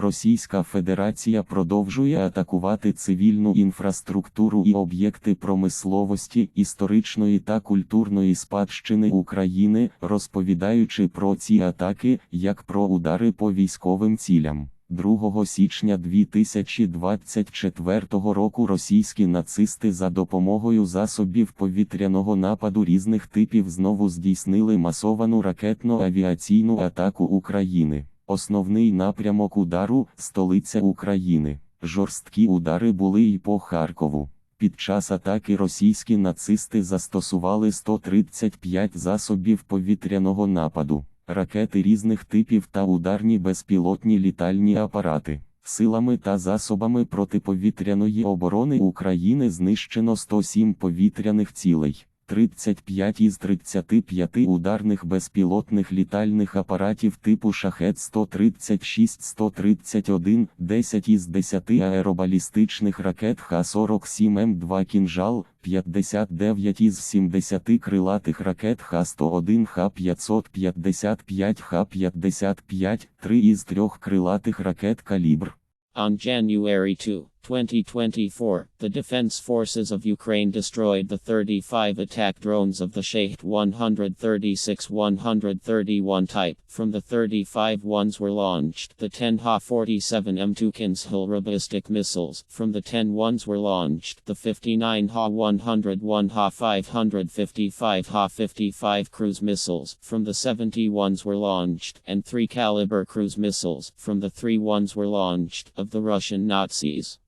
Російська Федерація продовжує атакувати цивільну інфраструктуру і об'єкти промисловості, історичної та культурної спадщини України, розповідаючи про ці атаки як про удари по військовим цілям. 2 січня 2024 року російські нацисти за допомогою засобів повітряного нападу різних типів знову здійснили масовану ракетно-авіаційну атаку України. Основний напрямок удару столиця України. Жорсткі удари були і по Харкову. Під час атаки російські нацисти застосували 135 засобів повітряного нападу, ракети різних типів та ударні безпілотні літальні апарати. Силами та засобами протиповітряної оборони України знищено 107 повітряних цілей. 35 із 35 ударних безпілотних літальних апаратів типу Шахет-136-131, 10 із 10 аеробалістичних ракет Х-47М2 «Кінжал», 59 із 70 крилатих ракет Х-101, Х-555, Х-55, 3 із 3 крилатих ракет «Калібр». On January 2, 2024, the Defense Forces of Ukraine destroyed the 35 attack drones of the Shahed 136-131 type. From the 35 ones were launched the 10 Ha-47 M2 Kinzhal ballistic missiles. From the 10 ones were launched the 59 Ha-101 Ha-555 Ha-55 cruise missiles. From the 70 ones were launched and 3 caliber cruise missiles. From the 3 ones were launched of the Russian Nazis.